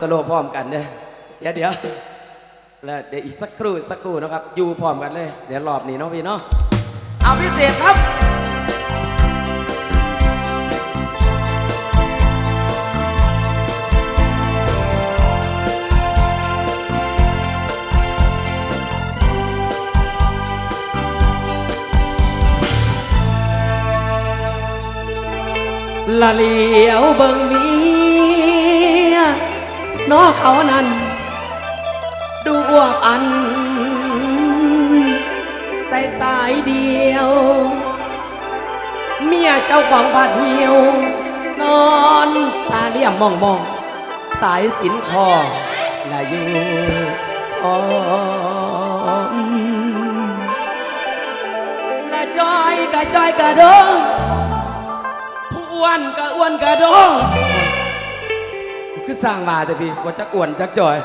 สโลว์พร้อมกันเด้อเดี๋ยวเดี๋ยวแล้วเดี๋ยวอีกสักครู่สักครู่นะครับ อยู่พร้อมกันเลย เดี๋ยวรอบนี้เนาะพี่เนาะเอาพิเศษครับละเหลียวเบิ่งเมีย นอเขานั้น ดูอวบอัน ใส่สายเดียว เมียเจ้าของบ้านเหี่ยว นอนตาเลี่ยมมองมอง สายสินคอละอยู่คอมละจอยกะจอยกะโดงผู้อ้วนก็อ้วนก็โด คือสร้างมาแต่พี่ว่าจักอ้วนจักจอย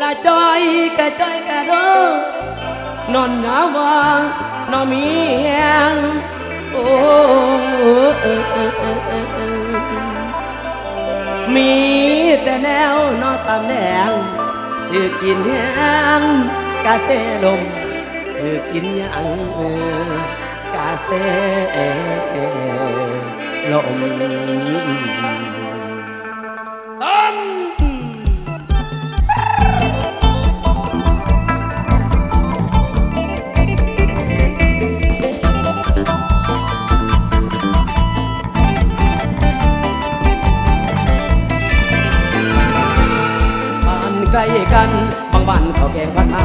ละจอยก็จอยก็โดนอนหนาวานอนมีแหงโอ้มีแต่แนวนอนสามแดงคือกินแหงกาเซลมคือกินยังกาเซลม ต้นบ้านใกล้กันบางบ้านเขาแกงพัฒนา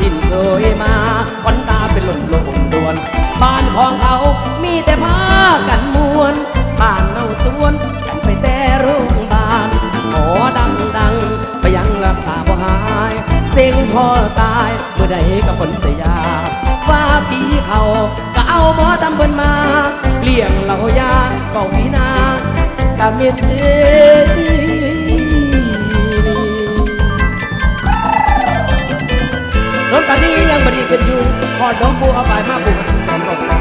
ดินเคยมาควันตาเป็นลมลมดวน บ้านของเขามีแต่ผ้ากันมวนบ้านเนาสวน เสียงพ่อตายเมื่อใดกับคนแต่ยาว่าผีเขาก็เอาหมอทำเบิ่นมาเลี้ยงเหล่ายาเป่าพีนากับเมียซื้อรถตอนนี้ยังบดีขึ้นอยู่พอดองปูเอาไปมาปลูกเป็นบอกเขา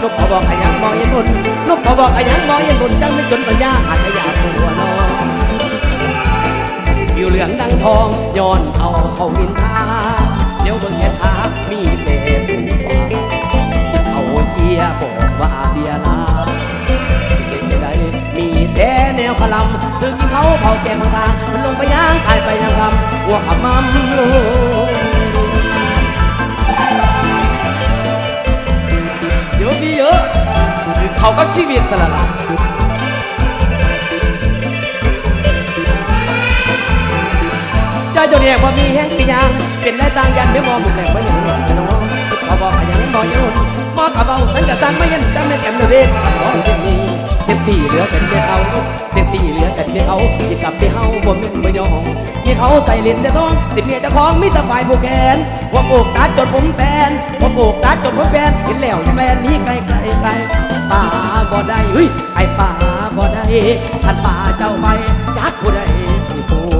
นกพอบอกอายังมอเย็นบุญนกพอบอกอายังมอเย็นบุญจังไม่จนปัญญาอาจจะอยากตัวน้อง อยู่เหลืองดังทองย้อนเอาเขามินทาเดี๋ยวเบิ่งแค่ขามีแต่ผู้ฟ้าเอาเกียบอกว่าเบียร์ลาสิเจะได้มีแต่แนวขลำคือกินเขาเผาแกงทางมันลงไปย่างขายไปย่างคำหัวขมั่มโลเยอะพี่เยอะเขาก็ชีวิตสละละ จ้าจนแยกว่ามีแห้งสียางเป็นไรต่างยันไม่มองบุกแหลกไม่เห็นหนอนน้องพอบอกยังบอกยังหุ่นมอกระเบามันกระสันไม่ยันจำเป็นแอมเดนขอเส้นนี้เส้นสี่เหลือกันไม่เอาเส้นสี่เหลือกันไม่เอาที่กลับไปเฮาบ่มึนไม่ยองมีเขาใส่ลิ้นเสียท้องติดเมียเจ้าของมีแต่ฝ่ายผู้แขนหัวโอกตัดจนผมแฟนหัวโอกตัดจนผมแฟนเห็นแล้วแฟนนี้ไกลไกลไกลป่าบ่ได้เฮ้ยไอ้ป่าบ่ได้ท่านป่าเจ้าไปจักผู้ใดสิปัวจำ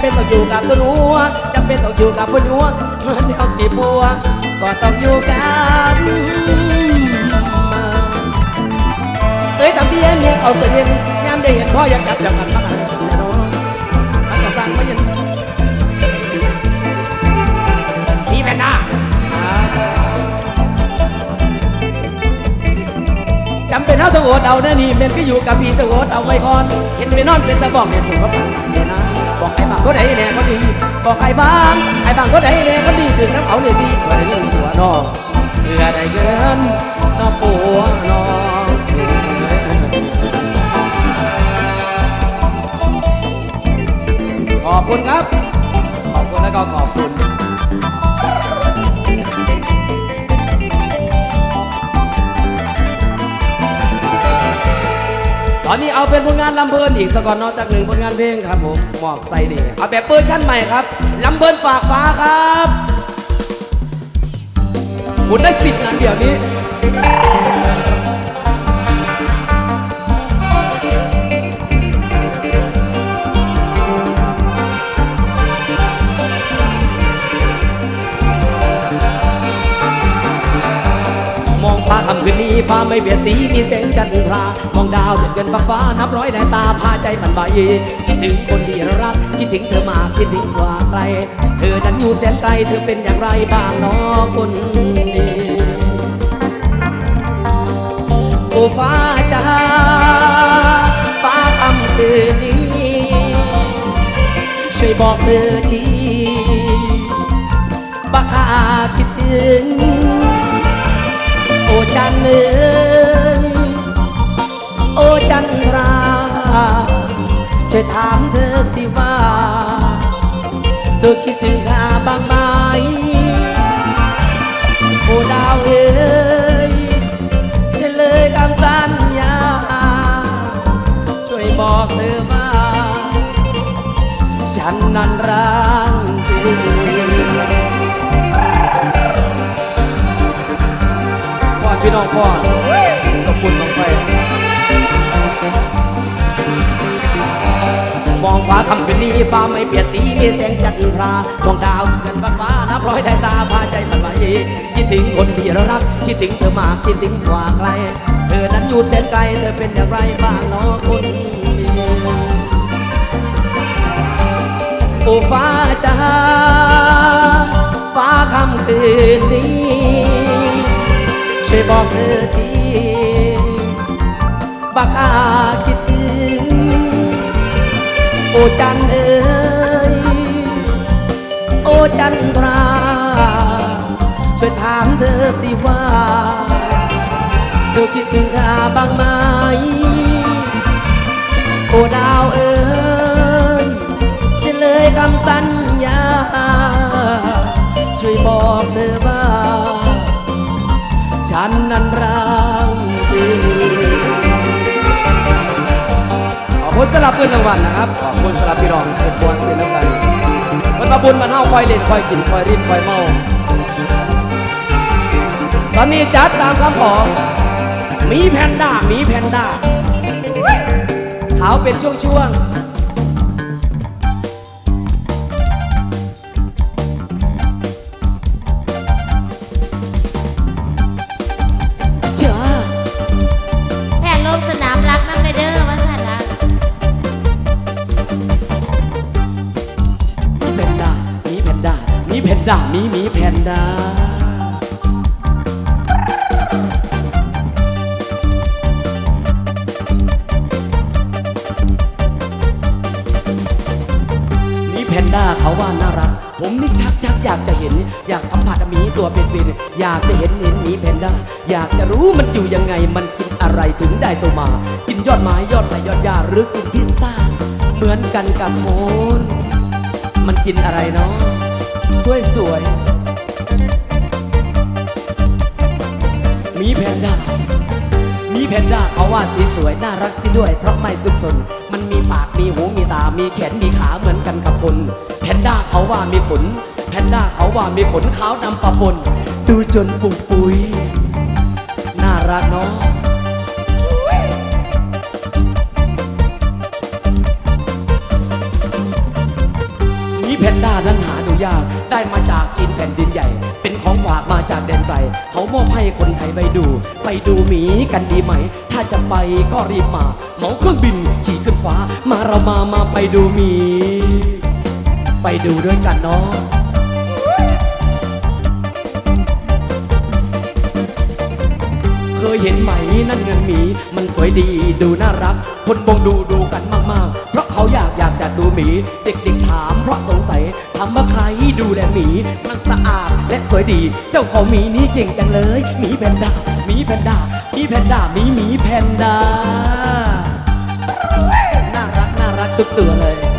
เป็นต้องอยู่กับตัวนัวจำเป็นต้องอยู่กับผู้หนัวเมื่อเดียวสิปัวก็ต้องอยู่กันเอ้ยตามที่เอ็นเนี่ยเอาเสียงยามได้เห็นพ่ออยากจับจับกันบ้างอะไรแน่นอนอันกระสังไม่ยันพี่แม่นาจำเป็นเท่าตะโกดเอาแน่นี่เป็นก็อยู่กับพี่ตะโกดเอาไว้ก่อน เห็นไปนอนเป็นตะบอกเห็นผมก็ฟังเดี๋ยวนะ ก็ได้แน่ก็ดีบอกไอ้บางไอ้บางก็ได้แน่ก็ดีถึงน้ำเอาเนี่ยดีว่าได้เงินหัวนองเพื่อได้เงินนอปัวนองขอบคุณครับ ขอบคุณแล้วก็ขอบคุณ อนนี้เอาเป็นผลงานลำเพลินอีกสักก่อนนอกจากหนึ่งผลงานเพลงครับผมหมอบใส่นี่เอาแบบเวอร์ชั่นใหม่ครับลำเพลินฝากฟ้าครับคุณได้สิทธิ์งานเดี๋ยวนี้ ฟ้าคำคืนนี้ฟ้าไม่เบียดสีมีแสงจันทรามองดาวเดือดเกินฟ้าฟ้านับร้อยแรงตาพาใจมันใบคิดถึงคนที่รัก คิดถึงเธอมากคิดถึงกว่าไกล เธอนั้นอยู่แสนไกลเธอเป็นอย่างไรบ้างน้อคนดีโอ้ฟ้าจ้าฟ้าคำคืนนี้ ช่วยบอกเธอทีบักอาคิดถึง หนึ่ง โอ้จันทราช่วยถามเธอสิว่าเธอคิดถึงข้าบ้างไหม พี่น้องพ่อขอบคุณน้องไป มองฟ้าคำคืนนี้ฟ้าไม่เปลี่ยนสีมีแสงจันทรามองดาวเงินฟ้าฟ้านับร้อยได้ตาพาใจมันไหวคิดถึงคนที่เรารัก คิดถึงเธอมากคิดถึงกว่าไกลเธอนั้นอยู่แสนไกลเธอเป็นอย่างไรบ้างน้อคนดีโอ้ฟ้าจ้าฟ้าคำคืนนี้ บอกเธอทีบักอาคิดถึงโอจันเอ๋ยโอจันทราช่วยถามเธอสิว่า เธอคิดถึงข้าบ้างไหม โอดาวเอ๋ยเลยคำสัญญา ช่วยบอกเธอบ้าง ฉันนั้นรักเธอขอบคุณสำหรับเงินรางวัลนะครับ ขอบคุณสำหรับพี่รองเป็นบวเสียน้ำกันมันมาบุญมันเฮาคอยเล่นคอยกินคอยรินคอยเมา ตอนนี้จัดตามคำขอมีแพนด้ามีแพนด้าขาวเป็นช่วงๆ มา กินยอดไม้ยอดไผ่ยอดหญ้าหรือกินพิซซ่า เหมือนกันกับโมนมันกินอะไรเนาะสวยสวย มีแพนด้า มีแพนด้าเขาว่าสีสวยน่ารักสิด้วย เพราะไม่จุกสน มันมีปากมีหูมีตา มีแขนมีขาเหมือนกันกับคน แพนด้าเขาว่ามีขน แพนด้าเขาว่ามีขนขาวดำปะปน ดูจนปุกปุยน่ารักเนาะ นด้านั้นหาดูยาก ได้มาจากจีนแผ่นดินใหญ่ เป็นของฝากมาจากแดนไกล เขามอบให้คนไทยไปดู ไปดูหมีกันดีไหม ถ้าจะไปก็รีบมาเหมาเครื่องบินขี่ขึ้นฟ้า มาเรามามาไปดูหมี ไปดูด้วยกันเนาะเคยเห็นไหมนั่นเงินหมี มันสวยดีดูน่ารัก คนบงดูดูกันมากๆเพราะ เขาอยากอยากจะดูหมี เด็กๆถามเพราะสงสัยถามว่าใครดูแลหมี มันสะอาดและสวยดี เจ้าของหมีนี้เก่งจังเลยหมีแพนด้าหมีแพนด้าหมีแพนด้าหมีหมีแพนด้าน่ารักน่ารักทุกตัวเลย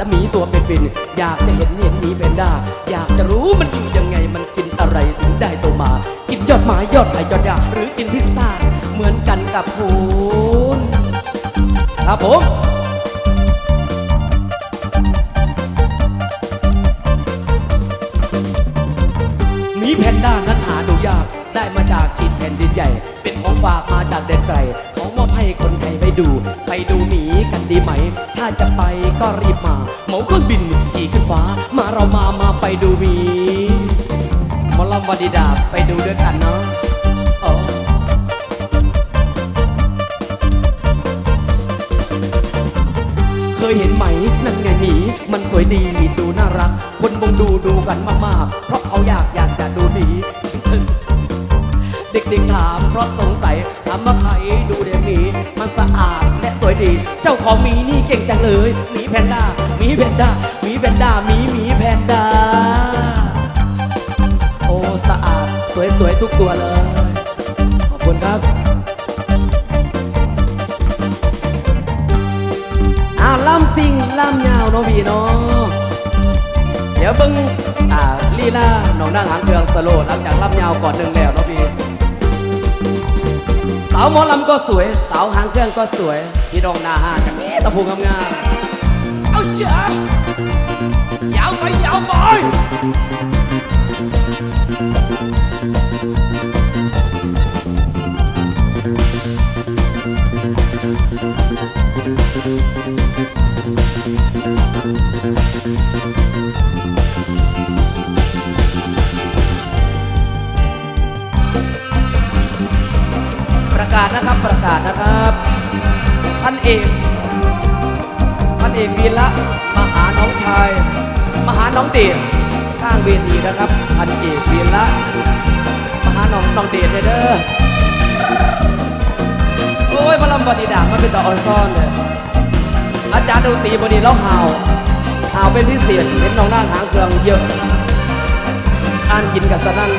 อยากสัมผัสหมีตัวเป็นๆอยากจะเห็นเห็นหมีเพนด้า อยากจะรู้มันอยู่ยังไงมันกินอะไรถึงได้โตมา กินยอดไม้ยอดไผ่ยอดหญ้าหรือกินพิซซ่าเหมือนกันกับคุณครับผมหมีแพนด้านั้นหาดูยากได้มาจากจีนแผ่นดินใหญ่ เป็นของฝากมาจากแดนไกลของมอบให้คนไทยไปดู ไปดูหมี ดีไหม ถ้าจะไปก็รีบมา เหมาเครื่องบินขี่ขึ้นฟ้า มาเรามามาไปดูมีหมอลำวดีดาไปดูด้วยกันเนาะเคยเห็นไหมนั่นไงหมีมันสวยดีดูน่ารัก คนมงดูดูกันมากๆ เพราะเขาอยากอยากจะดูหมี เด็กๆถามเพราะสงสัยถามว่าใครดูเดมี มันสะอาดและสวยดี เจ้าของมีนี่เก่งจังเลยมีแพนด้ามีแพนด้ามีแพนด้ามีมีแพนด้าโอ้สะอาดสวยๆทุกตัวเลย ขอบคุณครับอาล่ำซิงล่ำยาวเนาะพี่เนาะเดี๋ยวเบิ่งอ่าลีลาน้องนางหางเครื่องสโลว์หลังจากล่ำยาวก่อนหนึ่งแล้วเนาะพี่าวหมอลำก็สวย สาวหางเครื่องก็สวย พี่น้องหน้าห้างกันนี่ตะพูงามๆเอาเชียยาวไปยาวไปาศนะครับประกาศนะครับพันเอกพันเอกวีละมาหาน้องชายมาหาน้องเดชข้างเวทีนะครับพันเอกวีละมาหาน้องน้องเดชเลยเด้อโอ้ยมาลำบดีดามันเป็นตาออนซ่อนเลยอาจารย์ดนตรีบดีแล้วห่าวห่าวเป็นพิเศษเห็นน้องนั่งหางเครื่องเยอะอ่านกินกับสนั่น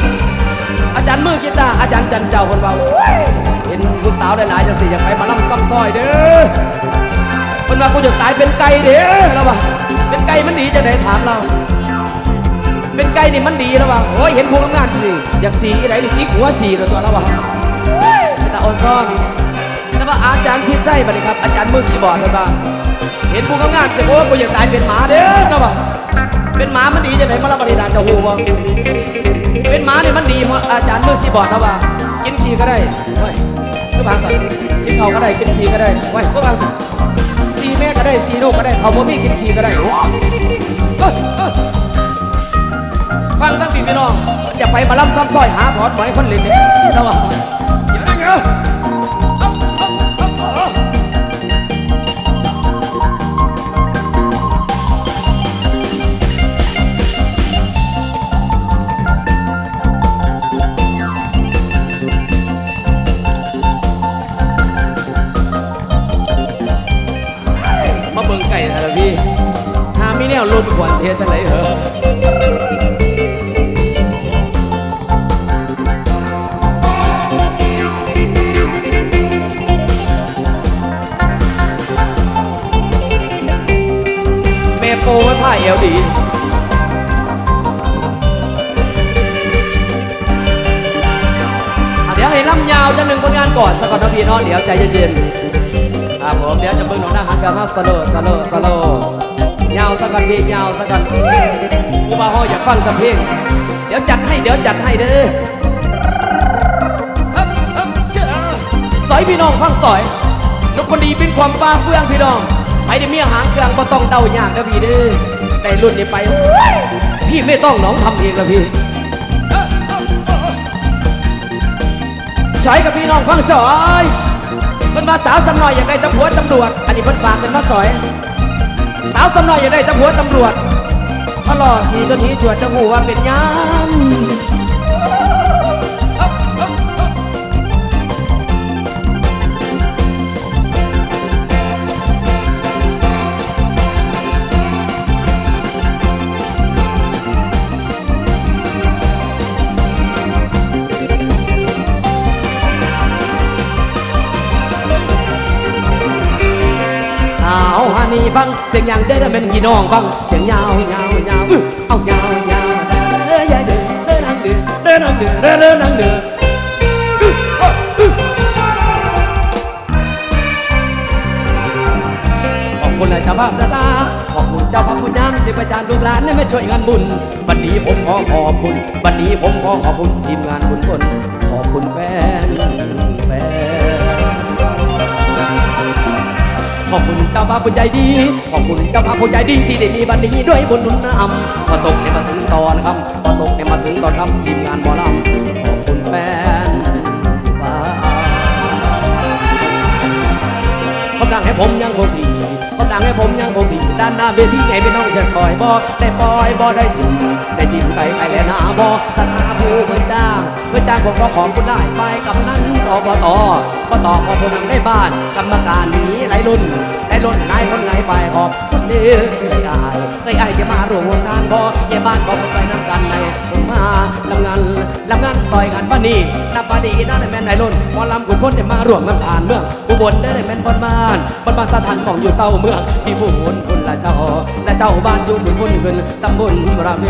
อาจารย์มือกีตาร์อาจารย์จันเจ้าคนว่า ห็นผู้สาวหลายๆจะสิอยากไปมาล่ำซ้ำซอยเด้อคนว่ากูจะตายเป็นไก่เด้อแล้วว่าเป็นไก่มันดีจะได้ถามเรา เป็นไก่นี่มันดีแล้วว่าโอ้ยเห็นพวกงานสิอยากสีอะไรนี่จิกหัวสีตัวตัวแล้วว่าแต่ออนซ่อนแต่ว่าอาจารย์ชิดใจบัดนี้ครับ อาจารย์มือคีย์บอร์ดเลยว่าเห็นพวกงานสิโอ้ยกูอยากตายเป็นหมาเด้อแล้วว่าเป็นหมามันดีจะไหนมาล่ำบริดาจะหูบ่เป็นหมาเนี่ยมันดีเพราะอาจารย์มือคีย์บอร์ดนะว่ากินขี้ก็ได้ไว้ย ก็บางสันกินเขาก็ได้กินขี้ก็ได้ไว้ก็บางสันสีแม่ก็ได้ซีลูกก็ได้เขาบ่มีกินขี้ก็ได้ฟังตั้งปีพี่น้องอย่าไปมาล่ำซ้ำซอยหาถอนหมคนเล่นเนี่ยนะว่าเดี๋ยวนะ ฟังกับเพลง เดี๋ยวจัดให้เดี๋ยวจัดให้เด้อสอยพี่น้องฟังสอยลูกคนดีเป็นความฟ้าเฟื่องพี่น้องไปได้เมีหางเครื่องบ่ต้องเดายากนะพี่เด้อได้รุ่นนี้ไป พี่ไม่ต้องน้องทำเองละพี่สอยกับพี่น้องฟังสอยเป็นมาสาวสำน้อยอยากได้ตำรวจตำรวจ อันนี้เพิ่นฝากเป็นมาสอย สาวสำน้อยอยากได้ตำรวจตำรวจ พอหล่อสีตัวนี้ชวนจะหูว่าเป็นยาม ฟัง เสียงยางเด้อเป็นพี่น้องฟัง เสียงยาวยาวยาวอือเอายาวยาวเด้อยายเด้อเด้อนางเด้อเด้อนางเด้อเด้อเด้อนางเด้ออื้ออ้ออื้อขอบคุณนายเจ้าภาพสตาขอบคุณเจ้าภาพคุณยันที่ประจานลูกหลานเนี่มาช่วยงานบุญบัดนี้ผมขอขอบคุณบัดนี้ผมขอขอบคุณทีมงานคุณคนขอบคุณแฟนแฟน ขอบคุณเจ้าพระผู้ใจดี ขอบคุณเจ้าพระผู้ใจดีที่ได้มีบันนี้ด้วยบุญนุนนำพอตกในมาถึงตอนครับพอตกในมาถึงตอนครับทีมงานหมอลำขอบคุณแฟนฟ้าเขาดังให้ผมยังคงดีเขาดังให้ผมยังคงดีด้านหน้าเวทีไงพี่น้องเชียร์ซอยบอได้ปล่อยบอได้ทิมได้ทิมไก่ไก่และหน้าบอสถาผู้ เพื่อจ้างเพื่อจ้างผมก็ของคุณได้ไปกับนั้นอบตก็ต่อพอผู้นำได้บ้าน กรรมการหนีหลายรุ่นได้ล้นหลายคนหลายไปขอบ เด้อเอ้ยอายเอ้ยอายจะมาร่วมวงการบ่เยี่ยบ้านบ่มาใส่น้ำกันในผมมาลำงานลำงานซอยกันบ้านนี้นับบ้านนี้นั่นแม่นได้ล้นหมอลำกุนคนได้มาร่วมกันผ่านเมืองอุบลได้แม่นบนบ้านบนบ้านสถานของอยู่เศร้าเมืองที่ผู้บุญคุณละเจ้าและเจ้าบ้านอยู่บุญคุณเงินตำบลระเว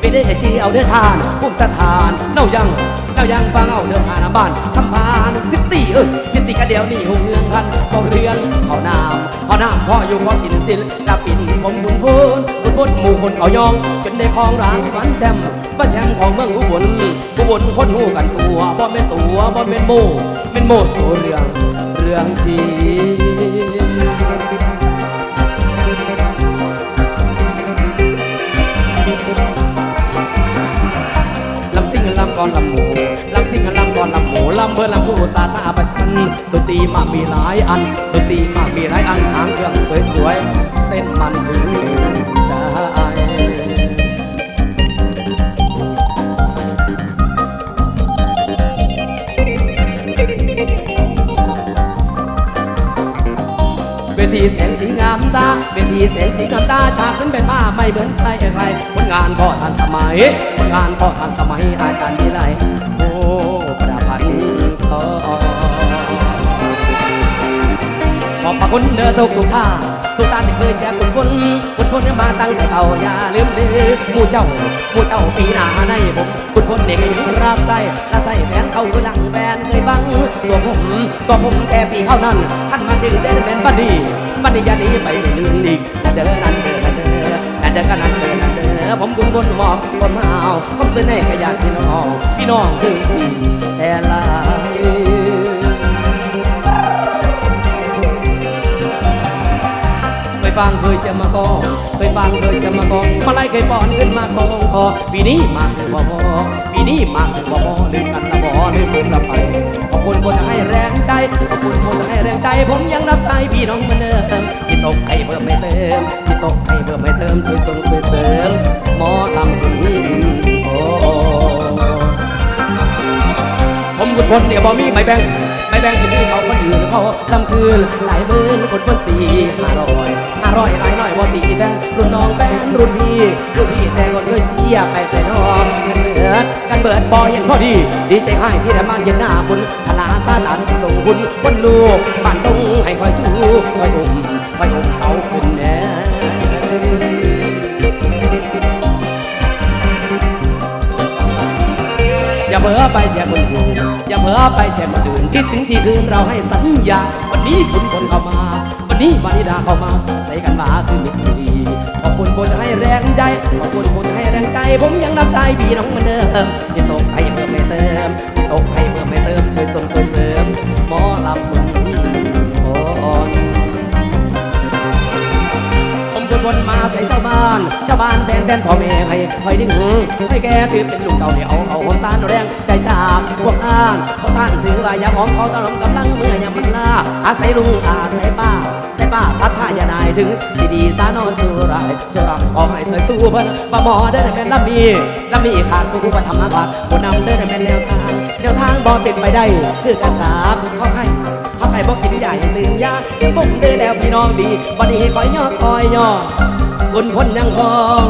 ไปได้ชี้เอาเดือทานภูมิสถานเน่ายังเจ้ายังฟังเอาเรื่องหาน้ำบ้านทำพานสิบสี่เออสิบสี่กระเดียวนี่หงเรืองพันเขาเรือนเขาน้ำเขาน้ำพ่ออยู่พ่อกินสินดาปินผมบุญพูนบุญพูนหมู่คนเขายอง จนได้คลองร้างวันแชมป์ว่าแชมป์ของเมืองอุบลอุบลคนหูกันตัวบ่เป็นตัวบ่เป็นโมเป็นโมสู่เรื่องเรื่องจริงลำซิ่งลำกอนลำหมูลำซิ่งลำกอนลำหมูลำเบอร์ลำผู้สาตาประชันดนตรีมากมีหลายอันดนตรีมากมีหลายอันหางเครื่องสวยๆ เต้นมันถึงใจเวทีแสงสีงามตาเวทีแสงสีงามตาฉากนั้นเป็นผ้าไม่เหมือนใครใครผลงานพ่อทันสมัยผลงานพ่อทันสมัยอาจารย์ดีไลโอ้ประพันธ์ทองขอบพระคุณเด้อทุกทุกท่า ทุกท่านที่เคยแชร์คุณคนคุณคนที่มาตั้งแต่เก่าอย่าลืมเด้อมู่เจ้ามู่เจ้าปีหน้าในผมคุณคนเด็กยังรับใจรับใจแฟนเขาคือหลังแฟนเคยบังตัวผมตัวผมแต่ปีเขานั้นท่านมาถึงได้เป็นบัดดีบัดดีอย่าหนีไปไม่ลืมอีกเด้อนั้นเด้อนเด้อนั้นเด้อกันนั้นเด้อนั้นเด้อผมคุณคนหมองคนมาเอาผมเสนอขยันพี่น้องพี่น้องถึงปีแต่ละ ฟังเคยเชื่อมาก่อนเคยฟังเคยเชื่อมาก่อนมาไล่เคยป้อนขึ้นมากองคอปีนี้มาคือบ่พอปีนี้มาคือบ่พอลืมกันละบ่ลืมกันละไปขอบคุณคนจะให้แรงใจขอบคุณคนจะให้แรงใจ ผมยังรับใช้พี่น้องเหมือนเดิมที่ตกให้เพิ่มไม่เติมที่ตกให้เพิ่มไม่เติมช่วยส่งช่วยเสริมหมอลำถึงโอ้ผมคนคนเนี่ยบ่มีไม่แบ่ง แบ่งที่เขาคนอื่นเขาลำคืนหลายหมื่นคนคนสี่ห้าร้อยห้าร้อยหลายร้อยบ่ตีแบ่งรุ่นน้องแบ่งรุ่นพี่รุ่นพี่แต่คนก็เชียร์ไปใส่น้องกันเบิดกันเบิดบ่เห็นพอดี ดีใจให้ที่ได้มาเห็นหน้าบุญพลาซาตานส่งบุญคนลูกบ้านตรงให้คอยชูคอยอุ้มคอยอุ้มเอาขึ้น ผลอไปเสียคนอื่นอย่าเผลอไปเสียคนอื่นคิดถึงที่คืนเราให้สัญญา วันนี้คุณคนเข้ามา วันนี้วานิดาเข้ามา ใส่กันมาคือมิตรทีดีขอบคุณโบจะให้แรงใจขอบคุณโบจะให้แรงใจ ผมยังนับใจพี่น้องเหมือนเดิมที่ตกให้เพิ่มไม่เติมที่ตกให้เพิ่มไม่เติมช่วยส่งช่วยเสริมหมอลำบุญพรผมคนวนมาสาวบ้านชาวบ้านแฟนแฟนพ่อแม่ให้คอยดิ้งให้แกถือเป็นลูกเต่าเดียวเอาหัวตาลแรงใจชาบพวกท่านพวกท่านถือว่ายาหอมเขาตลอมกำลังเมื่อยามันลาอาศัยลุงอาศัยป้าใส่ป้าสัทธายานายถึงสีดีสานอชูไรายชูรายขอให้สวยสู้เพิ่นป้าหมอได้แต่เป็นลำมีลำมีขาดผู้ประทำมาขาดผู้นำได้แต่เป็นแนวทางแนวทางบ่เป็นไปได้ คือการกราบเขาใครเขาใครบอกกินยาอย่าลืมยาเดี๋ยวผมได้แล้วพี่น้องดีบัดนี้คอยย่อคอยย่อ คุณพ้นยังคอง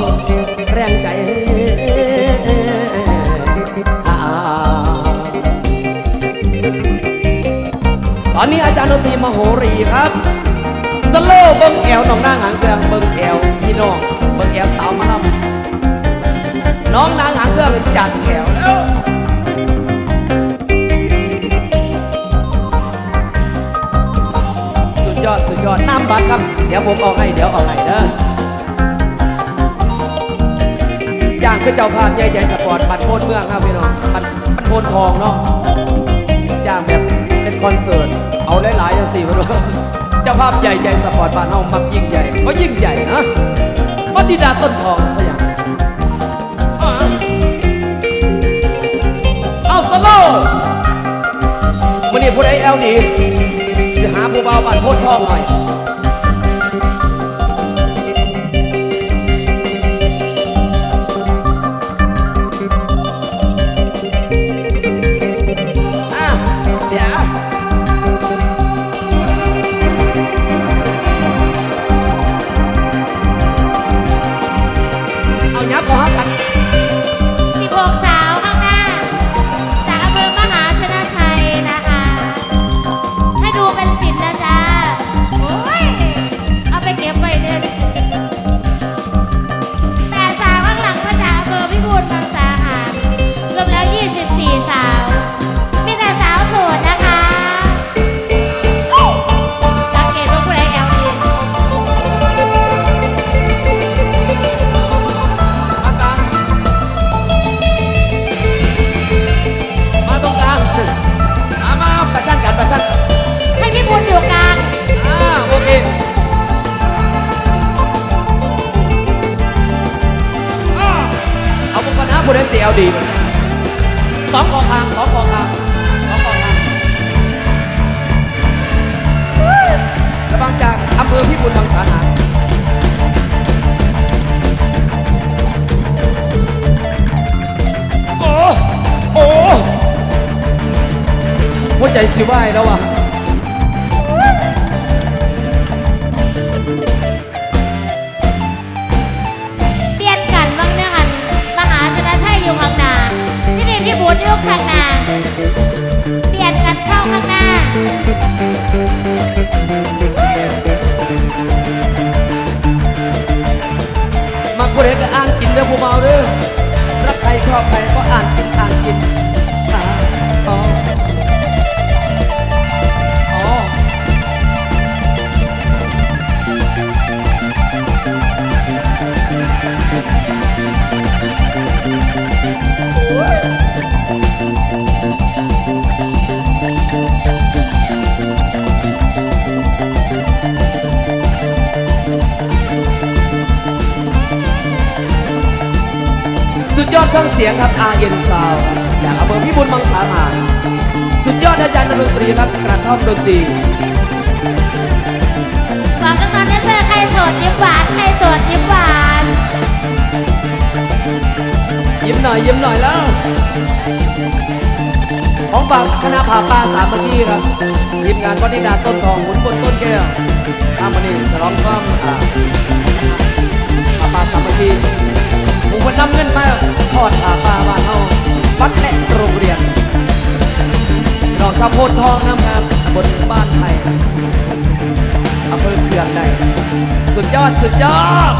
แรงใจอ่าตอนนี้อาจารย์ดนตรีมโหรีครับสโลว์เบิ้งแอวน้องนางหางเครื่องเบิ้งแอวพี่น้องเบิ้งแอวสาวมาลำน้องนางหางเครื่องจัดแถวแล้วสุดยอดสุดยอดน้ำบัตรครับ เดี๋ยวผมเอาให้เดี๋ยวเอาให้เด้อ เป็นเจ้าภาพใหญ่ๆสปอร์ตบัตรโพนเมืองครับพี่น้องบัตรบัตรโพนทองเนาะจ้างแบบเป็นคอนเสิร์ต เอาหลายๆอย่างสี่พี่น้องเจ้าภาพใหญ่ๆสปอร์ตบ้านเฮามักยิ่งใหญ่ก็ยิ่งใหญ่นะบัตรดีดาต้นทองสยามเอาสโลว์วันนี้ผู้ใดแอลนีสิหาผู้บ่าวบัตรโพนทองหน่อย หัวใจสิว่ายแล้วอะเปลี่ยนกันบ้างเนี่ยค่ะมหาชนะชัยอยู่ข้างหน้าที่นี่พี่บุญอยู่ข้างหน้าเปลี่ยนกันเข้าข้างหน้ามาผู้ใดก็อ่านกินเด้อผู้เมาเด้อรักใครชอบใครก็อ่านกินอ่านกินอ่าอ๋ออ๋ ยอดเครื่องเสียงครับอาเย็นซาวจากอำเภอพิบูลมังสาหารสุดยอดอาจารย์ดนตรีครับกระท่อมดนตรีบอกน้องๆแดนเซอร์ใครโสดยิ้มหวานใครโสดยิ้มหวานยิ้มหน่อยยิ้มหน่อยแล้วของฝากคณะผาป่าสามัคคีครับทีมงานวัดนิดาต้นทองหมุนบนต้นแก้วทำมานี่ฉลองความอ่าผาป่าสามัคคี หมู่คนนำเงินมาทอดผาป่าบ้านเฮาวัดและโรงเรียนดอกสะโพนทองงามบนบ้านไทยอำเภอเขื่อนในสุดยอดสุดยอด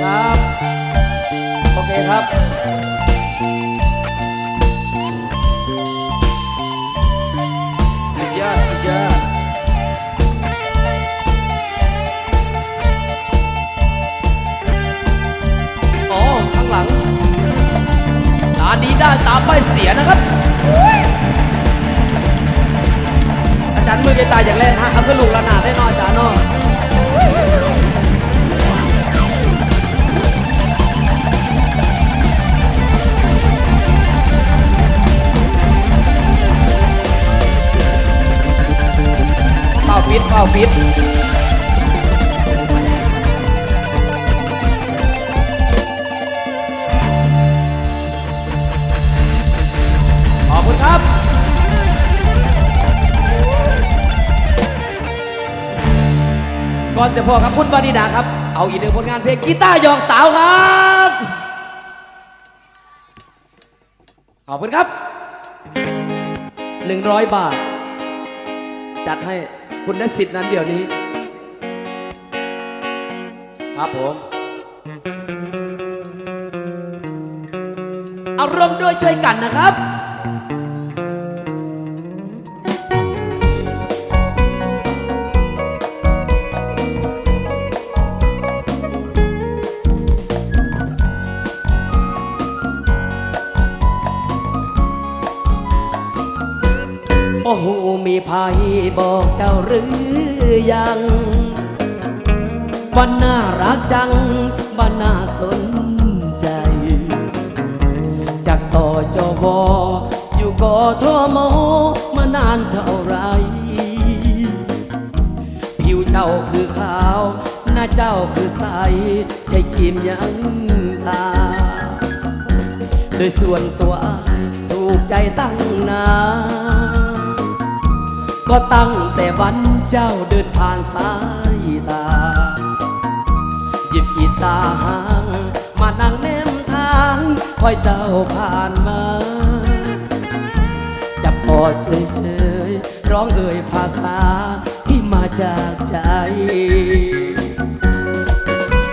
ครับ โอเคครับาดีได้ตาไปเสียนะครับอาจารย์มือไปตายอย่างแรกฮะเอากระลูกระนาดได้นอนอาจารย์เนอะเป่าปิดเป่าปิด ก่อนเสียพ่อครับคุณบานิดาครับ เอาอีกหนึ่งผลงานเพลงกีตาร์หยอกสาวครับขอบคุณครับ 100 บาท จัดให้คุณได้สิทธิ์นั้นเดี๋ยวนี้ ครับผม เอาร่วมด้วยช่วยกันนะครับ บอกเจ้าหรือยังวันน่ารักจังวันน่าสนใจ จากต่อจอวออยู่กอทอมมานานเท่าไร ผิวเจ้าคือขาว หน้าเจ้าคือใส ใช่ครีมยังทาโดยส่วนตัวอายถูกใจตั้งนาน ก็ตั้งแต่วันเจ้าเดินผ่านสายตา หยิบกีตาหางมานั่งแนมทางคอยเจ้าผ่านมาจะพอเฉยเฉยๆร้องเอ่ยภาษาที่มาจากใจ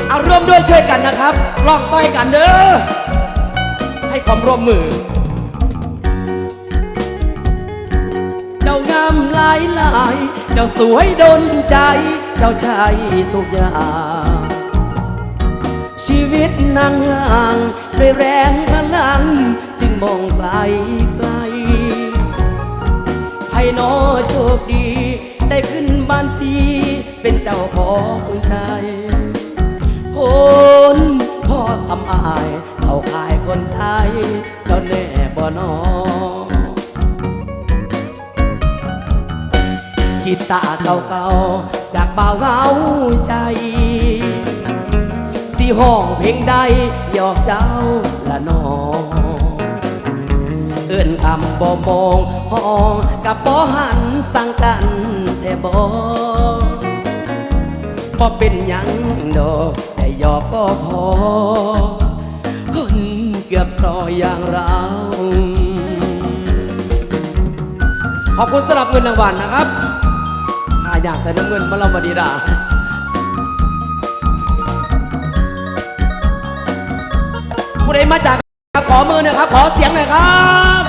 เอาร่วมด้วยช่วยกันนะครับลองซ้อยกันเด้อให้ความร่วมมือายหลาย เจ้าสวยดนใจ เจ้าชายทุกอย่าง ชีวิตนางห่างด้วยแรงพลังจึงมองไกลไกลให้นอโชคดี ได้ขึ้นบ้านชี เป็นเจ้าของใจ คนพ่อสำอาย เขาขายคนใช้เจ้าแน่บ่นอ กีตาร์เก่าๆ จากเบาเหงาใจ สีห้องเพลงใดหยอกเจ้าละนอง เอื่นคำบ่มองห้องกับบ่หันสั่งกันแท่บ่บ่เป็นหยังดอกแต่หยอกก็พอ คนเกือบพรออย่างเราขอบคุณสำหรับเงินรางวัลนะครับ หาอยากแต่น้ำเงินมาเรามาดีดาผู้ใดมาจากครับขอมือหนะครับ ขอเสียงหน่อยครับ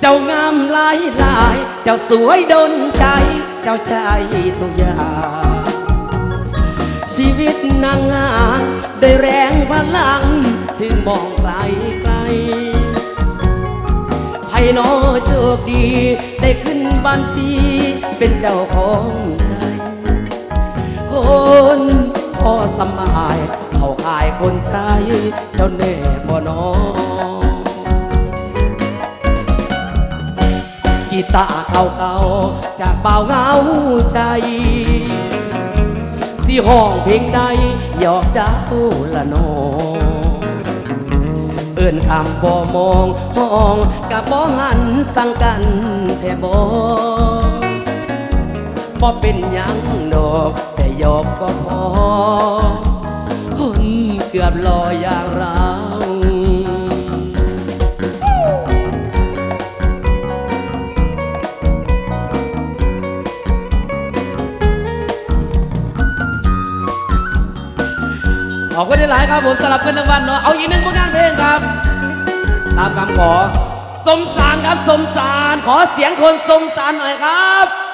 เจ้างามหลายหลาย เจ้าสวยดนใจ เจ้าชายทุกอย่าง ชีวิตนางงานได้แรงพลัง ถึงมองไกลไกลไพนอโชคดี ได้ขึ้นบัญชี เป็นเจ้าของใจ คนพ่อสมายเขาขายคนใช้เจ้าแน่บ่นอกีตาร์เก่าๆจากเบาเงาใจสิห้องเพลงใดหยอกเจ้าละนอเอิ่นคำบ่มองห้องกับบ่หันสั่งกันแทบ่บ่เป็นยังดอกแต่หยอกก็พอคนเกือบลอยอย่างเราขอบคุณหลายครับผมสำหรับเงินรางวัลเนาะเอาอีกหนึ่งผลงานเพลง ตามคำขอ สมสารครับสมสาร ขอเสียงคนสมสารหน่อยครับ